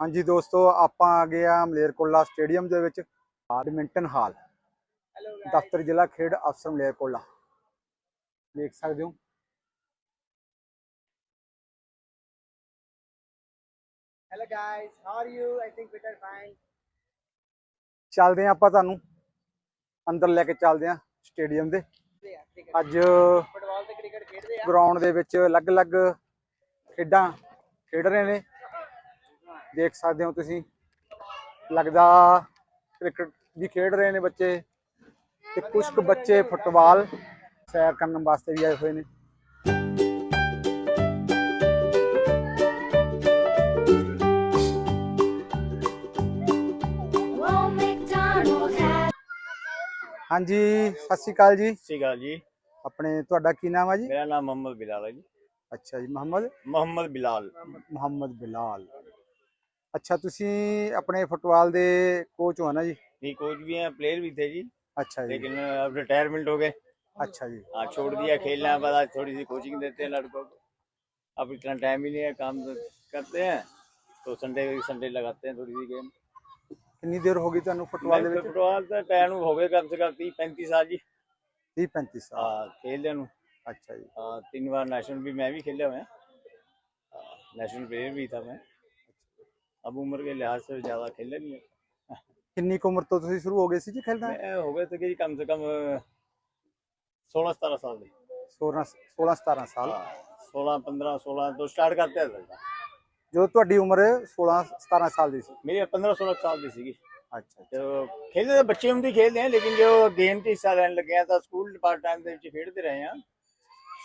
ਹਾਂਜੀ ਦੋਸਤੋ ਆਪਾਂ ਆ ਗਏ ਆ ਮਲੇਰਕੋਟਲਾ ਸਟੇਡੀਅਮ ਦੇ ਵਿੱਚ ਬੈਡਮਿੰਟਨ ਹਾਲ। ਦਫ਼ਤਰ ਜ਼ਿਲ੍ਹਾ ਖੇਡ ਅਫਸਰ ਮਲੇਰਕੋਟਲਾ। ਦੇਖ ਸਕਦੇ ਹੋ। Guys, how are you? I think we are fine. ਚੱਲਦੇ ਆ ਆਪਾਂ ਤੁਹਾਨੂੰ। ਅੰਦਰ ਲੈ ਕੇ ਚੱਲਦੇ ਆ ਸਟੇਡੀਅਮ ਦੇ। ਅੱਜ ਫੁੱਟਬਾਲ ਤੇ ਕ੍ਰਿਕਟ ਖੇਡਦੇ ਆ। ਗਰਾਊਂਡ ਦੇ ਵਿੱਚ ਅਲੱਗ-ਅਲੱਗ ਖੇਡਾਂ ਖੇਡ ਰਹੇ ਨੇ। ਦੇਖ ਸਕਦੇ ਹੋ ਤੁਸੀਂ। ਲੱਗਦਾ ਕ੍ਰਿਕਟ ਵੀ ਖੇਡ ਰਹੇ ਨੇ ਬੱਚੇ। ਤੇ ਕੁਝ ਕੁ ਬੱਚੇ ਫੁੱਟਬਾਲ ਸੈਰ ਕਰਨ ਵਾਸਤੇ ਵੀ ਆਏ ਹੋਏ ਨੇ। ਹਾਂਜੀ ਸਤਿ ਸ਼੍ਰੀ ਅਕਾਲ ਜੀ। ਸਤਿ ਸ਼੍ਰੀ ਅਕਾਲ ਜੀ। ਆਪਣੇ ਤੁਹਾਡਾ ਕੀ ਨਾਮ ਹੈ ਜੀ? ਮੇਰਾ ਨਾਮ ਮੁਹੰਮਦ ਬਿਲਾਲ ਹੈ ਜੀ। ਅੱਛਾ ਜੀ ਮੁਹੰਮਦ? ਮੁਹੰਮਦ ਬਿਲਾਲ। ਮੁਹੰਮਦ ਬਿਲਾਲ। ਅੱਛਾ ਤੁਸੀਂ ਆਪਣੇ ਫੁੱਟਬਾਲ ਦੇ ਕੋਚ ਹੋ ਨਾ ਜੀ नहीं कोच भी हैं प्लेयर भी थे जी ਅੱਛਾ ਜੀ लेकिन अब रिटायरमेंट हो गए ਅੱਛਾ जी हाँ छोड़ दिया खेलना बाद आज थोड़ी सी कोचिंग देते हैं लड़कों को अब इतना टाइम ही नहीं है काम तो करते हैं तो संडे संडे लगाते हैं थोड़ी सी गेम ਕਿੰਨੀ ਦੇਰ ਹੋ ਗਈ ਤੁਹਾਨੂੰ ਫੁੱਟਬਾਲ ਦੇ ਵਿੱਚ फुटबॉल तो टाइम हो गए कम से कम तीस पैंतीस साल जी 30 35 ਸਾਲ हाँ खेल नू ਅੱਛਾ ਜੀ हाँ तीन बार नेशनल भी मैं भी खेला हुआ नेशनल प्लेयर भी था मैं अब उम्र के लिहाज से ज़्यादा खेला नहीं है ਕਿੰਨੀ ਕੁ ਉਮਰ ਤੋਂ ਤੁਸੀਂ ਸ਼ੁਰੂ ਹੋ ਗਏ ਸੀ ਜੀ ਖੇਡਣਾ मैं हो गए थे कि कम से कम सोलह सतारह साल दे 16 16 17 ਸਾਲ सोलह पंद्रह सोलह तो स्टार्ट करते हैं ਜਦੋਂ ਤੁਹਾਡੀ ਉਮਰ 16 17 ਸਾਲ ਦੀ ਸੀ मेरी पंद्रह सोलह साल की सी ਅੱਛਾ तो खेलते तो बच्चे हम भी खेलते हैं लेकिन जो गेम ਚ ਹਿੱਸਾ ਲੈਣ ਲੱਗੇ ਆ ਤਾਂ ਸਕੂਲ ਪਾਰਟ ਟਾਈਮ ਦੇ ਵਿੱਚ ਖੇਡਦੇ ਰਹੇ ਆ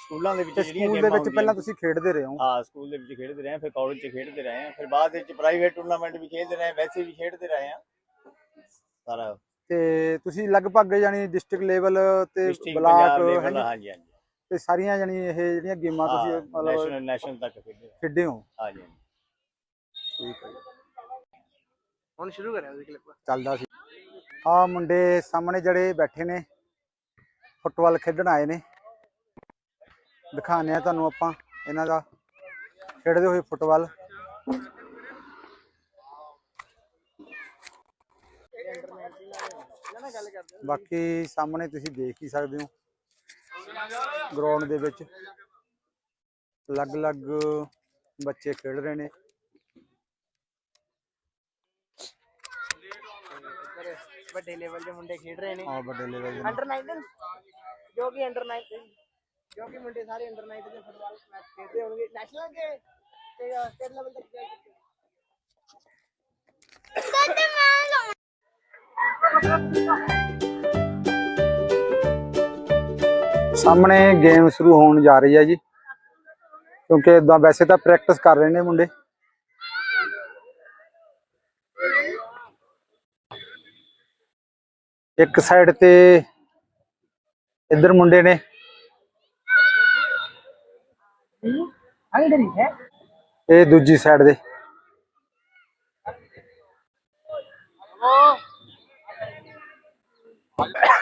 ਸਕੂਲਾਂ ਦੇ ਵਿੱਚ ਜਿਹੜੀਆਂ ਸਕੂਲ ਦੇ ਵਿੱਚ ਪਹਿਲਾਂ ਤੁਸੀਂ ਖੇਡਦੇ ਰਹੇ ਹੋ? ਹਾਂ ਸਕੂਲ ਦੇ ਵਿੱਚ ਖੇਡਦੇ ਰਹੇ ਫਿਰ ਕਾਲਜ ਚ ਖੇਡਦੇ ਰਹੇ ਆ ਫਿਰ ਬਾਅਦ ਵਿੱਚ ਪ੍ਰਾਈਵੇਟ ਟੂਰਨਾਮੈਂਟ ਵੀ ਖੇਡਦੇ ਰਹੇ ਵੈਸੇ ਵੀ ਖੇਡਦੇ ਰਹੇ ਆ ਸਾਰਾ ਤੇ ਤੁਸੀਂ ਲਗਭਗ ਯਾਨੀ ਡਿਸਟ੍ਰਿਕਟ ਲੈਵਲ ਤੇ ਬਲਾਕ ਹੈਂਜੀ? ਹਾਂਜੀ ਤੇ ਸਾਰੀਆਂ ਯਾਨੀ ਇਹ ਜਿਹੜੀਆਂ ਗੇਮਾਂ ਤੁਸੀਂ ਮਤਲਬ ਨੈਸ਼ਨਲ ਨੈਸ਼ਨਲ ਤੱਕ ਖੇਡੇ ਖੇਡੇ ਹੋ? ਹਾਂਜੀ। ਠੀਕ ਹੈ ਹੁਣ ਸ਼ੁਰੂ ਕਰਿਆ ਤੁਸੀਂ ਕਲਿੱਪ ਚੱਲਦਾ ਸੀ। ਆ ਮੁੰਡੇ ਸਾਹਮਣੇ ਜਿਹੜੇ ਬੈਠੇ ਨੇ ਫੁੱਟਬਾਲ ਖੇਡਣ ਆਏ ਨੇ। ਦਿਖਾਉਂਦੇ ਆ ਤੁਹਾਨੂੰ ਆਪਾਂ ਇਹਨਾਂ ਦਾ। ਖੇਡਦੇ ਹੋਏ ਫੁੱਟਬਾਲ। ਬਾਕੀ ਸਾਹਮਣੇ ਤੁਸੀਂ ਦੇਖ ਹੀ ਸਕਦੇ ਹੋ। ਗਰਾਊਂਡ ਦੇ ਵਿੱਚ ਅਲੱਗ-ਅਲੱਗ ਬੱਚੇ ਖੇਡ ਰਹੇ ਨੇ। ਵੱਡੇ ਲੈਵਲ ਦੇ ਮੁੰਡੇ ਖੇਡ ਰਹੇ ਨੇ। ਆ ਵੱਡੇ ਲੈਵਲ ਦੇ। ਅੰਡਰ 19 ਜੋ ਕਿ ਅੰਡਰ 19 ਜੋ ਮੁੰਡੇ ਸਾਰੇ ਅੰਡਰ 19 ਦੇ ਫੁੱਟਬਾਲ ਮੈਚ ਖੇਡਦੇ ਹੋਣਗੇ। ਨੈਸ਼ਨਲ ਕੇ ਤੇ ਸਟੇਟ ਲੈਵਲ ਤੱਕ ਜਾ ਕੇ ਸਾਹਮਣੇ ਗੇਮ ਸ਼ੁਰੂ ਹੋਣ ਜਾ ਰਹੀ ਹੈ ਜੀ। ਕਿਉਂਕਿ ਇਦਾਂ ਵੈਸੇ ਤਾਂ ਪ੍ਰੈਕਟਿਸ ਕਰ ਰਹੇ ਨੇ ਮੁੰਡੇ। ਇੱਕ ਸਾਈਡ ਤੇ ਇੱਧਰ ਮੁੰਡੇ ਨੇ। ਹੰਗਰੀ ਹੈ ਇਹ ਦੂਜੀ ਸਾਈਡ ਦੇ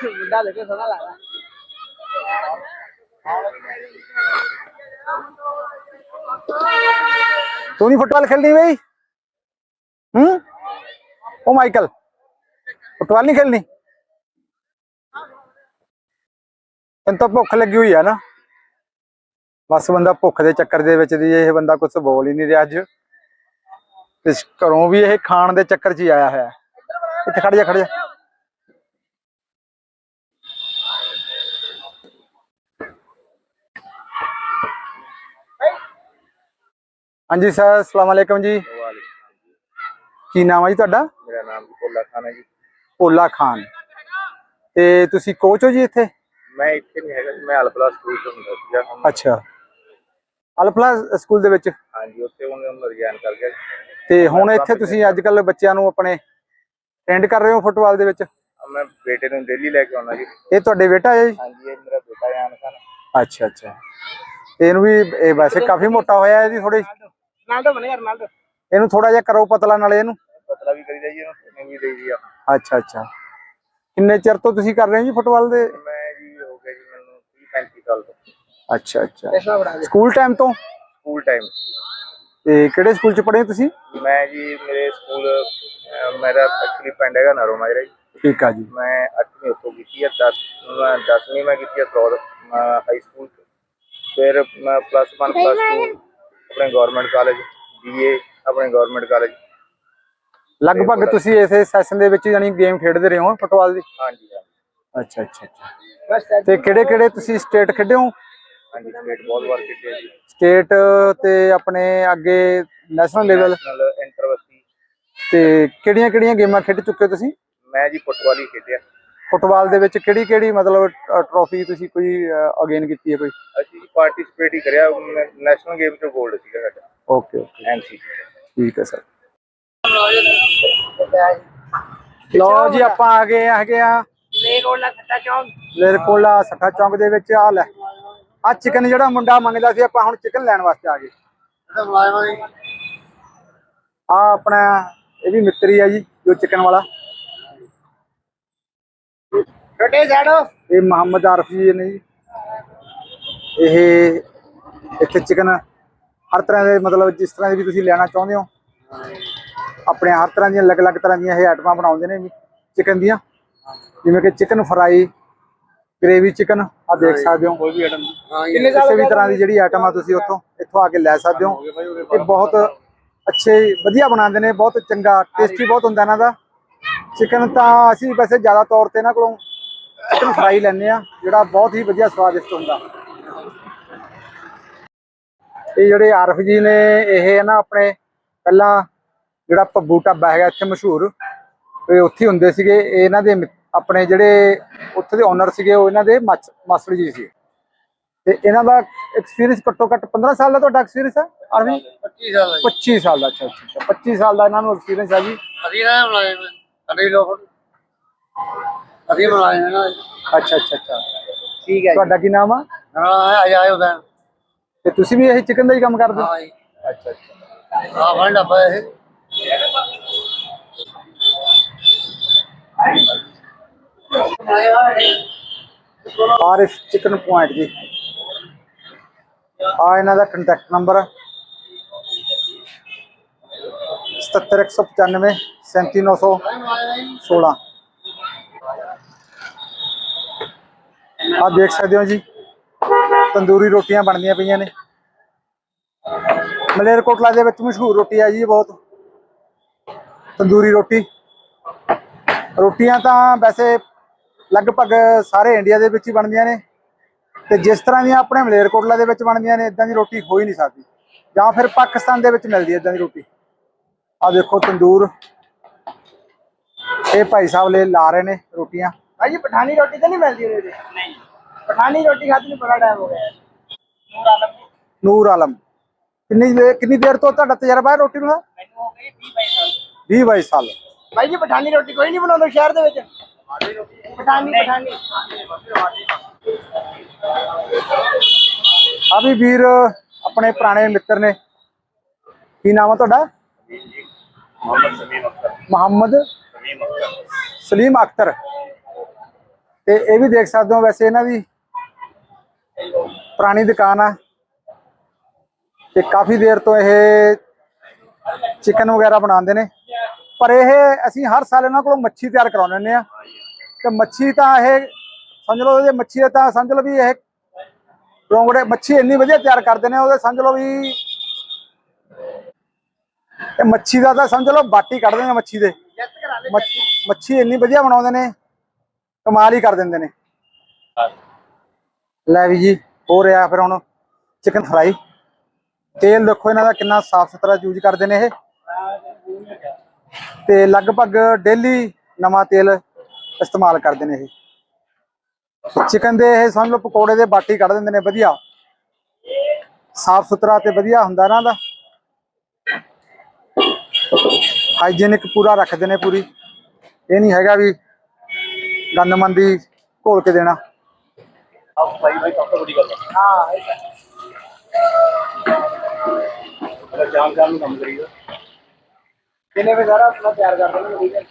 ਮੁੰਡਾ ਦੇਖੋ ਸੋਹਣਾ ਲੱਗਦਾ ਤੂੰ ਨਹੀਂ ਫੁੱਟਬਾਲ ਖੇਲਣੀ ਬਈ ਹੂੰ ਓ ਮਾਈਕਲ ਫੁੱਟਬਾਲ ਨਹੀਂ ਖੇਲਣੀ ਤੈਨੂੰ ਤਾਂ ਭੁੱਖ ਲੱਗੀ ਹੋਈ ਆ ਨਾ ਬਸ ਬੰਦਾ ਭੁੱਖ ਦੇ ਚੱਕਰ ਦੇ ਵਿੱਚ ਦੀ ਇਹ ਬੰਦਾ ਕੁਝ ਬੋਲ ਹੀ ਨਹੀਂ ਰਿਹਾ ਅੱਜ। ਤੇ ਘਰੋਂ ਵੀ ਇਹ ਖਾਣ ਦੇ ਚੱਕਰ 'ਚ ਹੀ ਆਇਆ ਹੋਇਆ। ਇੱਥੇ ਖੜ ਜਾ ਖੜ ਜਾ। ਹਾਂਜੀ ਸਰ ਅਸਲਾਮ ਵਾਲੇਕਮ ਜੀ। ਕੀ ਨਾਮ ਹੈ ਜੀ ਤੁਹਾਡਾ? ਮੇਰਾ ਨਾਮ ਭੋਲਾ ਖਾਨ ਹੈ ਜੀ। ਭੋਲਾ ਖਾਨ। ਤੇ ਤੁਸੀਂ ਕੋਚ ਹੋ ਜੀ ਇੱਥੇ? ਮੈਂ ਇੱਥੇ ਨਹੀਂ ਹੈਗਾ ਮੈਂ ਅਲਪਲਾ ਸਕੂਲ ਤੋਂ ਹੁੰਦਾ ਸੀਗਾ। ਅੱਛਾ। ਅਲਪਲਾ ਸਕੂਲ ਦੇ ਵਿੱਚ। ਹਾਂਜੀ ਉੱਥੇ ਉਹਨੇ ਉਹਨੂੰ ਰਿਜ਼ਾਈਨ ਕਰ ਗਿਆ ਤੇ ਹੁਣ ਇੱਥੇ ਤੁਸੀਂ ਅੱਜ ਕੱਲ ਬੱਚਿਆਂ ਨੂੰ ਆਪਣੇ ਟ੍ਰੇਨਡ ਕਰ ਰਹੇ ਹੋ ਫੁੱਟਬਾਲ ਦੇ ਵਿੱਚ? ਮੈਂ ਬੇਟੇ ਨੂੰ ਦਿੱਲੀ ਲੈ ਕੇ ਆਉਣਾ ਜੀ। ਇਹ ਤੁਹਾਡੇ ਬੇਟਾ ਹੈ ਜੀ? ਹਾਂਜੀ ਇਹ ਮੇਰਾ ਬੇਟਾ ਹੈ ਖਾਨ ਅੱਛਾ ਅੱਛਾ। ਇਹਨੂੰ ਵੀ ਇਹ ਵੈਸੇ ਕਾਫੀ ਮੋਟਾ ਹੋਇਆ ਹੈ ਜੀ ਥੋੜੀ ਰੋਨਾਲਡੋ ਬਣੇ ਰੋਨਾਲਡੋ। ਇਹਨੂੰ ਥੋੜਾ ਜਿਹਾ ਕਰੋ ਪਤਲਾ ਨਾਲੇ ਇਹਨੂੰ। ਪਤਲਾ ਵੀ ਕਰੀਦਾ ਜੀ ਇਹਨੂੰ ਵੀ ਦੇਈ ਦੀ ਆ। ਅੱਛਾ ਅੱਛਾ। ਕਿੰਨੇ ਚਿਰ ਤੋਂ ਤੁਸੀਂ ਕਰ ਰਹੇ ਹੋ ਜੀ ਫੁੱਟਬਾਲ ਦੇ? ਮੈਂ ਜੀ ਹੋ ਗਿਆ ਜੀ ਮੈਨੂੰ 30 35 ਸਾਲ ਤੋਂ ਅੱਛਾ ਅੱਛਾ। ਸਕੂਲ ਟਾਈਮ ਤੋਂ? ਸਕੂਲ ਟਾਈਮ ਤੇ ਕਿਹੜੇ ਸਕੂਲ ਚ ਪੜ੍ਹੇ ਤੁਸੀਂ? ਮੈਂ ਜੀ ਮੇਰੇ ਸਕੂਲ ਅਹ ਮੇਰਾ ਐਕਚੁਅਲੀ ਪਿੰਡ ਹੈਗਾ ਨਰੋ ਮਾਜਰਾ ਜੀ। ਠੀਕ ਆ ਜੀ। ਮੈਂ 8ਵੀਂ ਉੱਥੋਂ ਕੀਤੀ ਹੈ 10 ਮੈਂ 10ਵੀਂ ਮੈਂ ਕੀਤੀ ਹੈ ਫਲੋਰ ਹਾਈ ਸਕੂਲ ਫਿਰ ਮੈਂ ਪਲੱਸ 1 ਪਲੱਸ 2 ਆਪਣੇ ਗਵਰਨਮੈਂਟ ਕਾਲਜ ਬੀਏ ਆਪਣੇ ਗਵਰਨਮੈਂਟ ਕਾਲਜ ਲਗਭਗ ਤੁਸੀਂ ਇਸੇ ਸੈਸ਼ਨ ਦੇ ਵਿੱਚ ਜਾਨੀ ਗੇਮ ਖੇਡਦੇ ਰਹੇ ਹੋ ਫੁੱਟਬਾਲ ਦੀ? ਹਾਂਜੀ ਹਾਂਜੀ। ਅੱਛਾ ਅੱਛਾ ਅੱਛਾ। ਤੇ ਕਿਹੜੇ ਕਿਹੜੇ ਤੁਸੀਂ ਸਟੇਟ ਖੇਡੇ ਹੋ? ਹਾਂਜੀ ਸਟੇਟ ਬਹੁਤ ਵਾਰ ਕੀਤੀ ਹੈ ਜੀ। ਸਟੇਟ ਤੇ ਆਪਣੇ ਅੱਗੇ ਨੈਸ਼ਨਲ ਲੈਵਲ ਨੈਸ਼ਨਲ ਇੰਟਰਵਸਟੀ ਤੇ ਕਿਹੜੀਆਂ ਕਿਹੜੀਆਂ ਗੇਮਾਂ ਖੇਡ ਚੁੱਕੇ ਹੋ ਤੁਸੀਂ? ਮੈਂ ਜੀ ਫੁੱਟਬਾਲ ਹੀ ਖੇਡਿਆ। ਫੁੱਟਬਾਲ ਦੇ ਵਿੱਚ ਕਿਹੜੀ ਕਿਹੜੀ ਮਤਲਬ ਟਰੋਫੀ ਤੁਸੀਂ ਕੋਈ ਅਗੇਨ ਕੀਤੀ ਹੈ ਕੋਈ? ਅਸੀਂ ਜੀ ਪਾਰਟਿਸਿਪੇਟ ਹੀ ਕਰਿਆ ਨੈਸ਼ਨਲ ਗੇਮ ਚ 골ਡ ਸੀਗਾ ਸਾਡਾ। ਓਕੇ ਓਕੇ ਐਮਸੀ ਠੀਕ ਹੈ ਸਰ। ਲਓ ਜੀ ਆਪਾਂ ਆ ਗਏ ਹੈਗੇ ਆ। ਨਾਲ ਖੱਟਾ ਚੌਂਕ। ਲੇਰਕੋਲਾ ਸੱਠਾ ਚੌਂਕ ਦੇ ਵਿੱਚ ਆ ਲੈ। ਆ ਚਿਕਨ ਜਿਹੜਾ ਮੁੰਡਾ ਮੰਗਦਾ ਸੀ ਆਪਾਂ ਹੁਣ ਚਿਕਨ ਲੈਣ ਵਾਸਤੇ ਆ ਗਏ। ਆ ਆਪਣਾ ਇਹ ਵੀ ਮਿੱਤਰੀ ਆ ਜੀ ਜੋ ਚਿਕਨ ਵਾਲਾ। ਛੋਟੇ ਸਾਡੋ ਇਹ ਮੁਹੰਮਦ ਆਰਫ ਜੀ ਨੇ ਜੀ। ਇਹ ਇੱਥੇ ਚਿਕਨ ਹਰ ਤਰ੍ਹਾਂ ਦੇ ਮਤਲਬ ਜਿਸ ਤਰ੍ਹਾਂ ਦੀ ਵੀ ਤੁਸੀਂ ਲੈਣਾ ਚਾਹੁੰਦੇ ਹੋ। ਆਪਣੇ ਹਰ ਤਰ੍ਹਾਂ ਦੀਆਂ ਅਲੱਗ-ਅਲੱਗ ਤਰ੍ਹਾਂ ਦੀਆਂ ਇਹ ਆਈਟਮਾਂ ਬਣਾਉਂਦੇ ਨੇ ਚਿਕਨ ਦੀਆਂ। ਜਿਵੇਂ ਕਿ ਚਿਕਨ ਫਰਾਈ ਗ੍ਰੇਵੀ ਚਿਕਨ ਆ ਦੇਖ ਸਕਦੇ ਹੋ। ਕੋਈ ਵੀ ਆਈਟਮ ਕਿੰਨੇ ਕਿਸੇ ਵੀ ਤਰ੍ਹਾਂ ਦੀ ਜਿਹੜੀ ਆਈਟਮ ਆ ਤੁਸੀਂ ਉੱਥੋਂ ਇੱਥੋਂ ਆ ਕੇ ਲੈ ਸਕਦੇ ਹੋ। ਇਹ ਬਹੁਤ ਅੱਛੇ ਵਧੀਆ ਬਣਾਉਂਦੇ ਨੇ ਬਹੁਤ ਚੰਗਾ ਟੇਸਟੀ ਬਹੁਤ ਹੁੰਦਾ ਇਹਨਾਂ ਦਾ। ਚਿਕਨ ਤਾਂ ਅਸੀਂ ਵੈਸੇ ਜ਼ਿਆਦਾ ਤੌਰ ਤੇ ਇਹਨਾਂ ਕੋਲੋਂ ਚਿਕਨ ਫਰਾਈ ਲੈਂਦੇ ਆ ਜਿਹੜਾ ਬਹੁਤ ਹੀ ਵਧੀਆ ਸਵਾਦਿਸ਼ਟ ਹੁੰਦਾ। ਇਹ ਜਿਹੜੇ ਆਰਫ ਜੀ ਨੇ ਇਹ ਨਾ ਆਪਣੇ ਪਹਿਲਾਂ ਜਿਹੜਾ ਪੱਬੂ ਢਾਬਾ ਹੈਗਾ ਇੱਥੇ ਮਸ਼ਹੂਰ ਇਹ ਉੱਥੇ ਹੁੰਦੇ ਸੀਗੇ ਇਹ ਇਹਨਾਂ ਦੇ ਆਪਣੇ ਜਿਹੜੇ ਉੱਥੇ ਦੇ ਓਨਰ ਸੀਗੇ ਉਹ ਇਹਨਾਂ ਦੇ ਮਾਸਟਰ ਜੀ ਸੀ। ਤੇ ਇਹਨਾਂ ਦਾ ਐਕਸਪੀਰੀਅੰਸ ਘੱਟੋ ਘੱਟ 15 ਸਾਲ ਦਾ ਤੁਹਾਡਾ ਐਕਸਪੀਰੀਅੰਸ ਹੈ ਆਰਵੀ 25 ਸਾਲ ਦਾ 25 ਸਾਲ ਦਾ ਅੱਛਾ ਅੱਛਾ ਅੱਛਾ, 25 ਸਾਲ ਦਾ ਇਹਨਾਂ ਨੂੰ ਐਕਸਪੀਰੀਅੰਸ ਹੈ ਜੀ। ਅਸੀਂ ਨਾ ਬਣਾਏ ਸਾਡੇ ਲੋਕ ਅਸੀਂ ਬਣਾਏ ਨੇ। ਅੱਛਾ ਅੱਛਾ ਅੱਛਾ। ਠੀਕ ਹੈ ਤੁਹਾਡਾ ਕੀ ਨਾਮ ਆ? ਹਾਂ ਆਇਆ ਉਹਦਾ ਤੇ ਤੁਸੀਂ ਵੀ ਇਹ ਚਿਕਨ ਦਾ ਹੀ ਕੰਮ ਕਰਦੇ? ਹੋ ਹਾਂ ਜੀ। ਅੱਛਾ ਅੱਛਾ। ਆ ਫੰਡ ਡੱਬਾ ਇਹ। ਆਰਿਫ ਚਿਕਨ ਪੁਆਇੰਟ ਜੀ। ਆ ਇਹਨਾਂ ਦਾ ਕੰਟੈਕਟ ਨੰਬਰ 77195 37916 ਆ ਦੇਖ ਸਕਦੇ ਹੋ ਜੀ, ਤੰਦੂਰੀ ਰੋਟੀਆਂ ਬਣਦੀਆਂ ਪਈਆਂ ਨੇ। ਮਲੇਰਕੋਟਲਾ ਦੇ ਵਿੱਚ ਮਸ਼ਹੂਰ ਰੋਟੀ ਹੈ ਜੀ ਬਹੁਤ। ਤੰਦੂਰੀ ਰੋਟੀ। ਰੋਟੀਆਂ ਤਾਂ ਵੈਸੇ ਲਗਭਗ ਸਾਰੇ ਇੰਡੀਆ ਦੇ ਵਿੱਚ ਹੀ ਬਣਦੀਆਂ ਨੇ। ਤੇ ਜਿਸ ਤਰ੍ਹਾਂ ਦੀਆਂ ਆਪਣੇ ਮਲੇਰਕੋਟਲਾ ਦੇ ਵਿੱਚ ਬਣਦੀਆਂ ਨੇ ਇਦਾਂ ਦੀ ਰੋਟੀ ਹੋ ਹੀ ਨਹੀਂ ਸਕਦੀ। ਜਾਂ ਫਿਰ ਪਾਕਿਸਤਾਨ ਦੇ ਵਿੱਚ ਮਿਲਦੀ ਹੈ ਇਦਾਂ ਦੀ ਰੋਟੀ। ਆ ਦੇਖੋ ਤੰਦੂਰ। ਇਹ ਭਾਈ ਸਾਹਿਬ ਲੈ ਲਾ ਰਹੇ ਨੇ ਰੋਟੀਆਂ। ਭਾਈ ਜੀ ਪਠਾਨੀ ਰੋਟੀ ਤਾਂ ਨਹੀਂ ਮਿਲਦੀ ਉਹਦੇ ਤੇ ਨਹੀਂ। ਪਠਾਨੀ ਰੋਟੀ ਖਾਧੀ ਨੂੰ ਬੜਾ ਟਾਈਮ ਹੋ ਗਿਆ। ਨੂਰ ਆਲਮ ਨੂਰ ਆਲਮ। ਕਿੰਨੀ ਕਿੰਨੀ ਦੇਰ ਤੋਂ ਤੁਹਾਡਾ ਤਜਰਬਾ ਹੈ ਰੋਟੀ ਦਾ ਮੈਨੂੰ ਹੋ ਗਈ 20 22 ਸਾਲ। 20 22 ਸਾਲ। ਭਾਈ ਜੀ ਪਠਾਨੀ ਰੋਟੀ ਕੋਈ ਨਹੀਂ ਬਣਾਉਂਦਾ ਸ਼ਹਿਰ ਦੇ ਵਿੱਚ? ਪਠਾਨੀ ਪਠਾਨੀ। ਆ ਵੀ ਵੀਰ ਆਪਣੇ ਪੁਰਾਣੇ ਮਿੱਤਰ ਨੇ। ਕੀ ਨਾਮ ਆ ਤੁਹਾਡਾ? ਮੁਹੰਮਦ ਸਲੀਮ ਅਖਤਰ। ਤੇ ਇਹ ਵੀ ਦੇਖ ਸਕਦੇ ਹੋ ਵੈਸੇ ਇਹਨਾਂ ਦੀ ਪੁਰਾਣੀ ਦੁਕਾਨ ਆ। ਤੇ ਕਾਫੀ ਦੇਰ ਤੋਂ ਇਹ ਚਿਕਨ ਵਗੈਰਾ ਬਣਾਉਂਦੇ ਨੇ। ਪਰ ਇਹ ਅਸੀਂ ਹਰ ਸਾਲ ਇਹਨਾਂ ਕੋਲੋਂ ਮੱਛੀ ਤਿਆਰ ਕਰਾਉਂਦੇ ਹੁੰਦੇ ਆ ਤੇ ਮੱਛੀ ਤਾਂ ਇਹ ਸਮਝ ਲਓ ਇਹ ਮੱਛੀ ਤਾਂ ਸਮਝ ਲਓ ਵੀ ਇਹ ਰੋਂਗੜੇ ਮੱਛੀ ਇੰਨੀ ਵਧੀਆ ਤਿਆਰ ਕਰਦੇ ਨੇ ਉਹਦੇ ਸਮਝ ਲਓ ਵੀ ਇਹ ਮੱਛੀ ਦਾ ਤਾਂ ਸਮਝ ਲਓ ਬਾਟੀ ਕੱਢਦੇ ਨੇ ਮੱਛੀ ਦੇ। ਮੱਛੀ ਇੰਨੀ ਵਧੀਆ ਬਣਾਉਂਦੇ ਨੇ ਕਮਾਲ ਹੀ ਕਰ ਦਿੰਦੇ ਨੇ। ਲੈ ਵੀ ਜੀ ਹੋ ਰਿਹਾ ਫਿਰ ਹੁਣ ਚਿਕਨ ਫਰਾਈ ਤੇਲ ਦੇਖੋ ਇਹਨਾਂ ਦਾ ਕਿੰਨਾ ਸਾਫ਼ ਸੁਥਰਾ ਯੂਜ਼ ਕਰਦੇ ਨੇ ਇਹ। ਤੇ ਲਗਭਗ ਡੇਲੀ ਨਵਾਂ ਤੇਲ ਇਸਤੇਮਾਲ ਕਰਦੇ ਨੇ ਇਹ। ਚਿਕਨ ਦੇ ਇਹ ਸਮਝ ਲਓ ਪਕੌੜੇ ਦੇ ਬਾਟੀ ਕੱਢ ਦਿੰਦੇ ਨੇ ਵਧੀਆ। ਸਾਫ਼ ਸੁਥਰਾ ਤੇ ਵਧੀਆ ਹੁੰਦਾ ਇਹਨਾਂ ਦਾ। ਹਾਈਜੀਨਿਕ ਪੂਰਾ ਰੱਖਦੇ ਨੇ ਪੂਰੀ। ਇਹ ਨਹੀਂ ਹੈਗਾ ਵੀ ਗੰਦਮੰਦੀ ਘੋਲ ਕੇ ਦੇਣਾ। ਹਾਂ ਇਹ ਤਾਂ। ਸ਼ਾਮ ਸ਼ਾਮ ਨੂੰ ਕੰਮ ਕਰੀਦਾ। ਦਿਨੇ ਵੀ ਸਾਰਾ ਆਪਣਾ ਤਿਆਰ ਕਰਦੇ ਨੇ ਠੀਕ ਹੈ।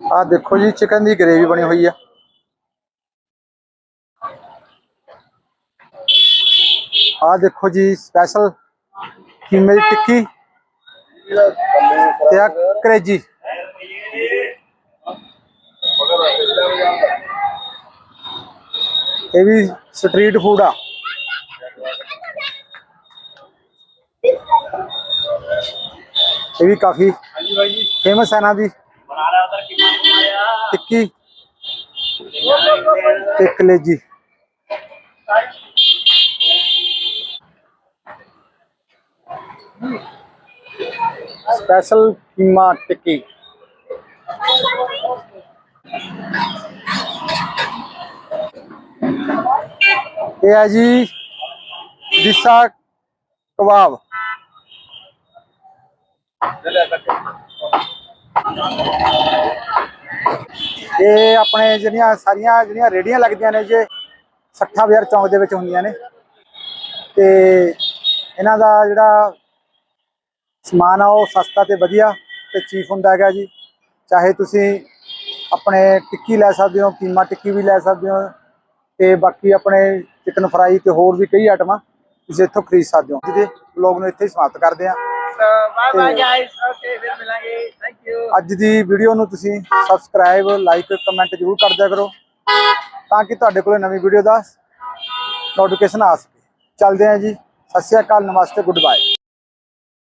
ਆਹ ਦੇਖੋ ਜੀ ਚਿਕਨ ਦੀ ਗ੍ਰੇਵੀ ਬਣੀ ਹੋਈ ਆ। ਆ ਦੇਖੋ ਜੀ ਸਪੈਸ਼ਲ ਕੀਮੇ ਦੀ ਟਿੱਕੀ ਤੇ ਆ ਕਰੇਜੀ। ਇਹ ਵੀ ਸਟਰੀਟ ਫੂਡ ਆ। ਇਹ ਵੀ ਕਾਫੀ ਫੇਮਸ ਹੈ ਨਾ ਦੀ। ਟਿੱਕੀ ਤੇ ਕਲੇਜੀ ਸਪੈਸ਼ਲ ਕੀਮਾ ਟਿੱਕੀ ਇਹ ਹੈ ਜੀ ਦਿਸਾ ਕਬਾਬ ਇਹ ਆਪਣੇ ਜਿਹੜੀਆਂ ਸਾਰੀਆਂ ਜਿਹੜੀਆਂ ਰੇੜੀਆਂ ਲੱਗਦੀਆਂ ਨੇ ਜੇ ਸੱਠਾ ਬਾਜ਼ਾਰ ਚੌਂਕ ਦੇ ਵਿੱਚ ਹੁੰਦੀਆਂ ਨੇ। ਤੇ ਇਹਨਾਂ ਦਾ ਜਿਹੜਾ ਸਮਾਨ ਆ ਉਹ ਸਸਤਾ ਤੇ ਵਧੀਆ ਤੇ ਚੀਫ ਹੁੰਦਾ ਹੈਗਾ ਜੀ। ਚਾਹੇ ਤੁਸੀਂ ਆਪਣੇ ਟਿੱਕੀ ਲੈ ਸਕਦੇ ਹੋ, ਕੀਮਾ ਟਿੱਕੀ ਵੀ ਲੈ ਸਕਦੇ ਹੋ ਤੇ ਬਾਕੀ ਆਪਣੇ ਚਿਕਨ ਫਰਾਈ ਤੇ ਹੋਰ ਵੀ ਕਈ ਆਈਟਮਾਂ ਤੁਸੀਂ ਇੱਥੋਂ ਖਰੀਦ ਸਕਦੇ ਹੋ। ਜਿਹਦੇ ਵਲੌਗ ਨੂੰ ਇੱਥੇ ਹੀ ਸਮਾਪਤ ਕਰਦੇ ਹਾਂ। ਬਾਏ ਬਾਏ ਤੇ- ਗਾਇਸ ਓਕੇ ਫਿਰ ਮਿਲਾਂਗੇ. ਥੈਂਕ ਯੂ ਅੱਜ ਦੀ ਵੀਡੀਓ ਨੂੰ ਤੁਸੀਂ ਸਬਸਕ੍ਰਾਈਬ ਲਾਈਕ ਕਮੈਂਟ ਜ਼ਰੂਰ ਕਰ ਦਿਆ ਕਰੋ ਤਾਂ ਕਿ ਤੁਹਾਡੇ ਕੋਲ ਨਵੀਂ ਵੀਡੀਓ ਦਾ ਨੋਟੀਫਿਕੇਸ਼ਨ ਆ ਸਕੇ। ਚੱਲਦੇ ਹਾਂ ਜੀ। ਸਤਿ ਸ਼੍ਰੀ ਅਕਾਲ ਨਮਸਤੇ ਗੁੱਡ ਬਾਏ